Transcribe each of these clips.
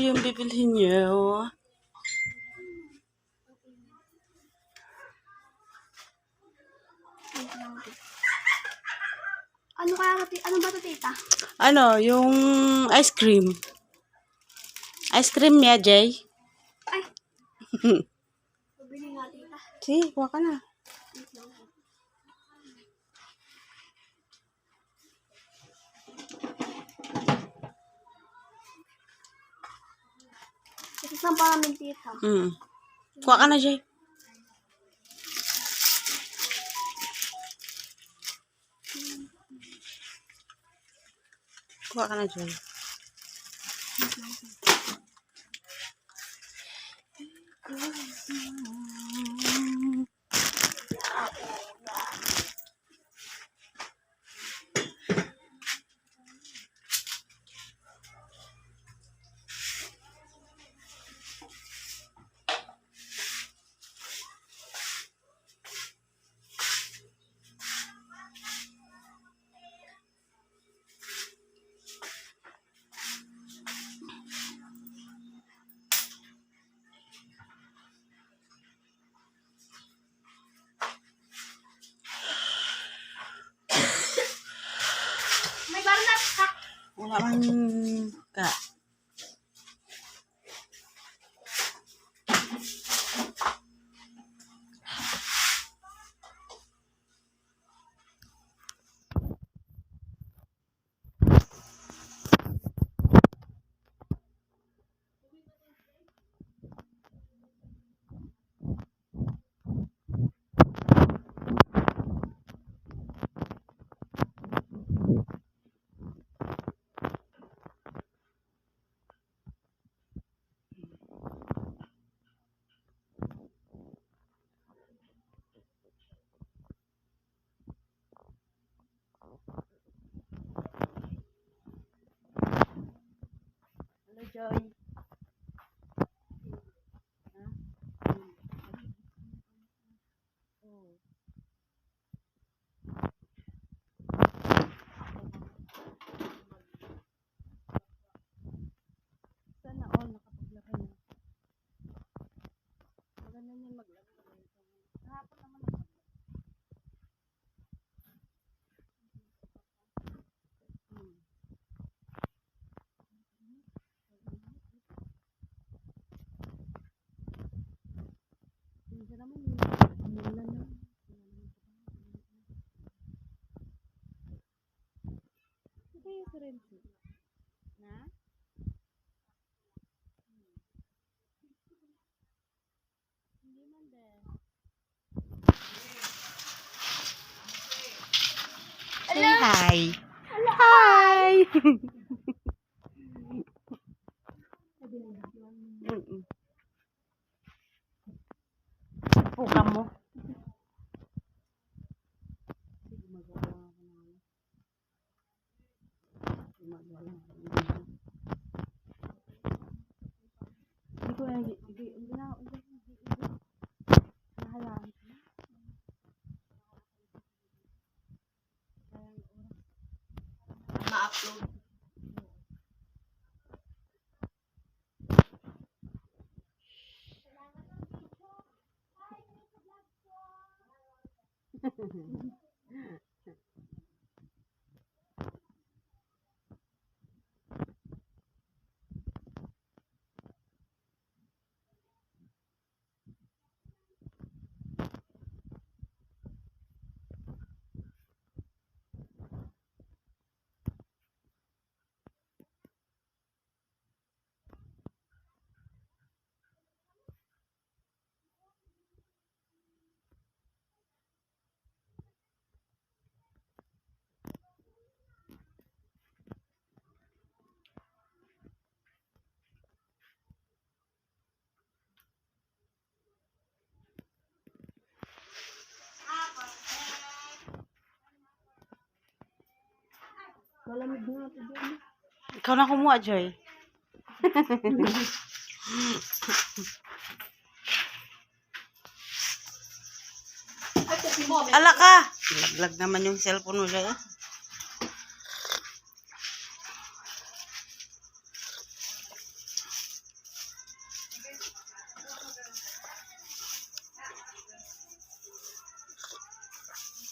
yung bibilhin niyo? Ano kaya? Ano ba ito, tita? Ano, yung ice cream. Ice cream niya, Jay. Ay! Pabili nga, tita. Sige, kuha ka na. Titikman pa namin, tita. Mm. Kuha ka na, Jay. Kuha ka na, Jay. May Wala man ka. Hello, Joy. Sana all nakapaglakay na. Maganda niyan maglakay. Kahapon naman ako. Hmm. Minsan naman yun. Umulan na. Ito yung. Na? Hindi man din. Say hi. Hi! Mm-mm. Puka mo. Gumagawa ako ng ano. Gumagawa lang ako ng video. Hindi ko na, hindi, hindi, hindi na, hindi, hindi, hindi. Nahayaan ko na. Sayang oras. Ma-upload. Malamig na ito dyan. Ikaw na kumuha, Joy. Ala ka! Laglag naman yung cellphone mo, Joy. Ah.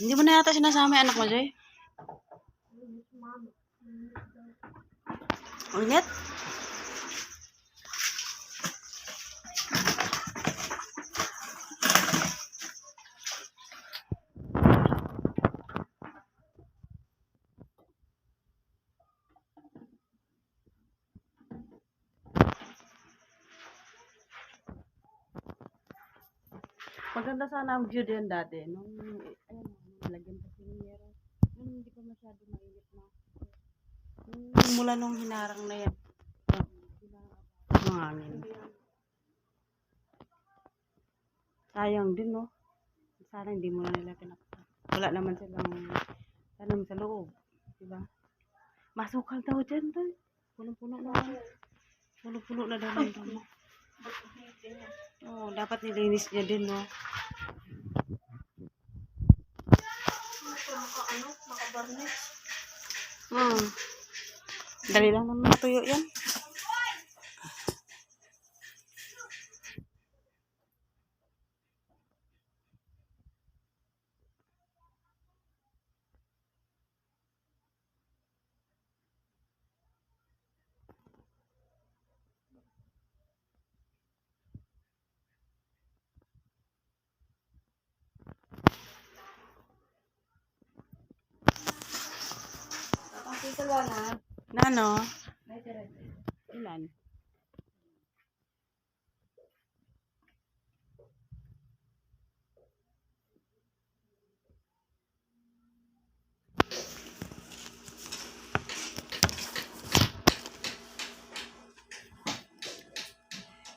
Hindi mo na yata sinasama anak mo, Joy? Ulit? Maganda sana ang view din dati. Nung, ayun, nalagyan pa siniyero. Nung hindi pa masyado mainit na. Nung mula nung hinarang na yan. Ang hangin. Sayang din, no? Sana hindi mo na nila pinakita. Wala naman silang tanong sa loob. Diba? Masukal daw dyan, doy. Punong-puno na. Punong-puno na daw. Oo, dapat nilinis niya din, no? Maka, ano, makabarnes. Hmm. Dali lang naman matuyo yan. Dito na? Nano? Ilan?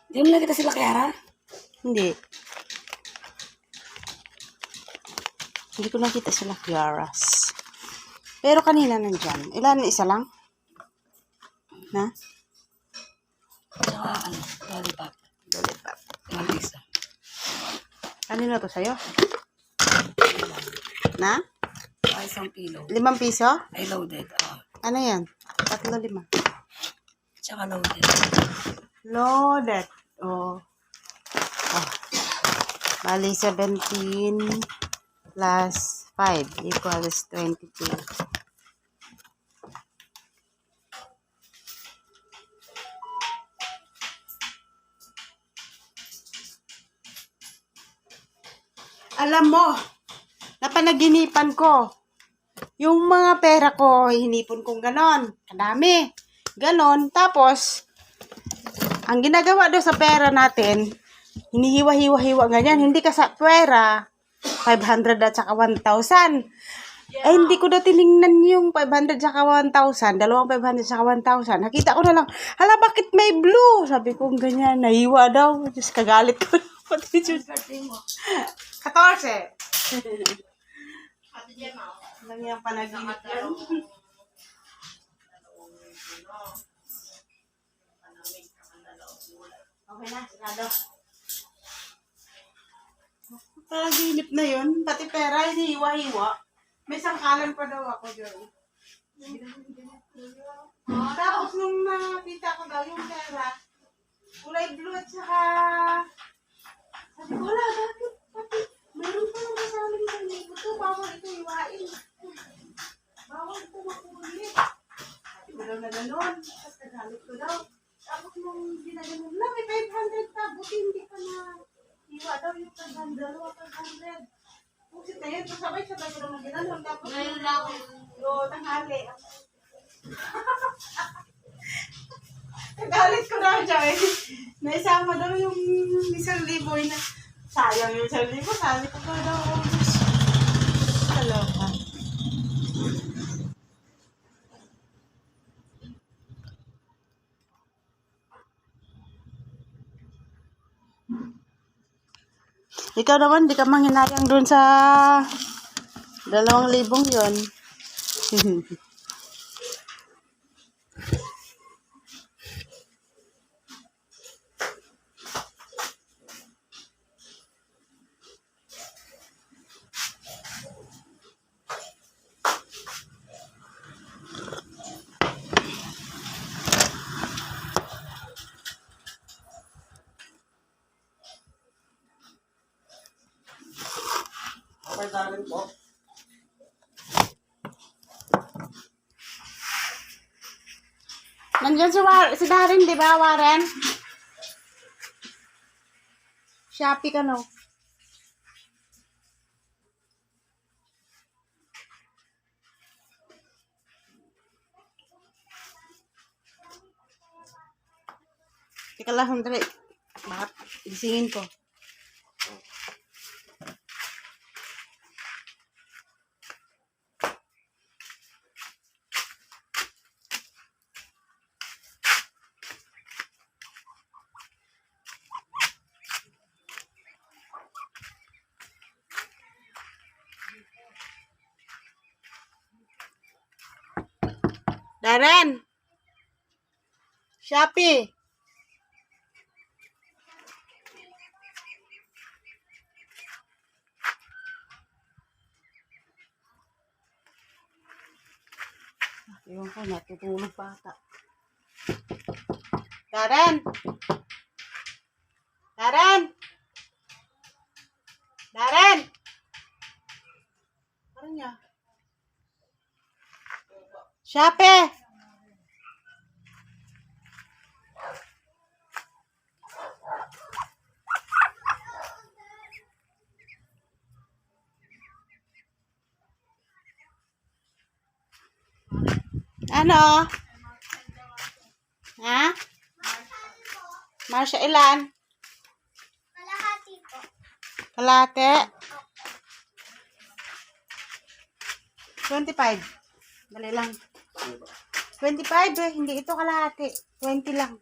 Di mo nakita sila Kiara? Hindi. Hindi ko nakita sila Kiaras. Pero kanina nandyan. Ilan? Isa lang? Na? Saka, ano, lollipop. Lollipop. Yung isa. Kanino to sa'yo? Na? Ay, isang kilo. Limang piso? Ay, loaded. Oh. Ano yan? Tatlo lima. Tsaka loaded. Loaded. Oh. oh. Bali, 17 plus 5 equals 22. Alam mo, napanaginipan ko. Yung mga pera ko, hinipon kong ganon. Kadami. Ganon. Tapos, ang ginagawa daw sa pera natin, hinihiwa-hiwa-hiwa ganyan. Hindi ka sa pera, 500 at saka 1,000. Eh, hindi ko daw tiningnan yung 500 saka 1,000. Dalawang 500 saka 1,000. Nakita ko na lang, hala, bakit may blue? Sabi ko, ganyan, nahiwa daw. Diyos, kagalit ko. Pati Diyos. Birthday mo. 14. Ate Gemma. Lang yung panaginip yan. Okay na, sigado. Panaginip na yun. Pati pera, hinihiwa-hiwa. May sangkalan pa daw ako, Joy. Tapos nung nakita ko daw yung pera, kulay blue at saka... Sabi ko, wala, bakit? Pati, mayroon pa naman sa amin sa libo to. Bawal ito iwain. Bawal ito makulit. Sabi ko daw na ganun. Tapos nagalit ko daw. Tapos nung ginaganon lang, may 500 ka. Buti hindi ka na iwa daw yung 500. Dalawa 500. Pusit na yun. Tapos sabay-sabay ko naman ginanon. Tapos Ngayon lang. Oo, tanghali. Nagalit ko daw, Joy. Naisama daw yung isang libo na sayang yung isang libo. Sabi ko pa daw, oh, Diyos. Kaloka. Ikaw naman, di ka manghinayang dun sa dalawang libong yon. po. Nandiyan si, War si Darren, di ba, Warren? Shopee ka, no? Teka lang, sandali. Bakit? Isingin ko. Darren! Shopee! Ewan ko, natutulog pa ata. Darren! Darren! Darren! Ano niya? Shopee! Ano? Ha? Marsha, ilan? Kalahati po. Kalate? 25. Dali lang. 25 eh, hindi ito kalahati. 20 lang.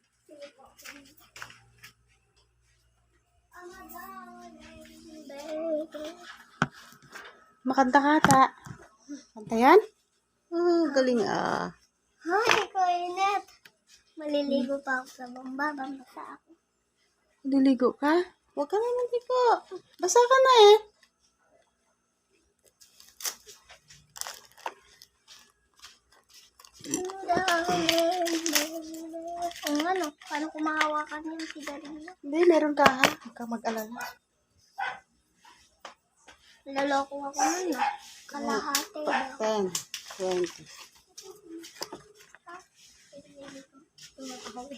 Makanta ka ta. Kanta yan? Oh, galing ah. Hi, Koinet. Maliligo pa ako sa bomba. Bambasa ako. Liligo ka? Huwag ka na naligo. Basa ka na eh. Ang ano, paano ko mahawakan yung sigarilyo? Hindi, meron ka ha. Huwag ka mag-alala. Naloko ako nun, no? Kalahati. Pa, 10, 20. 这么好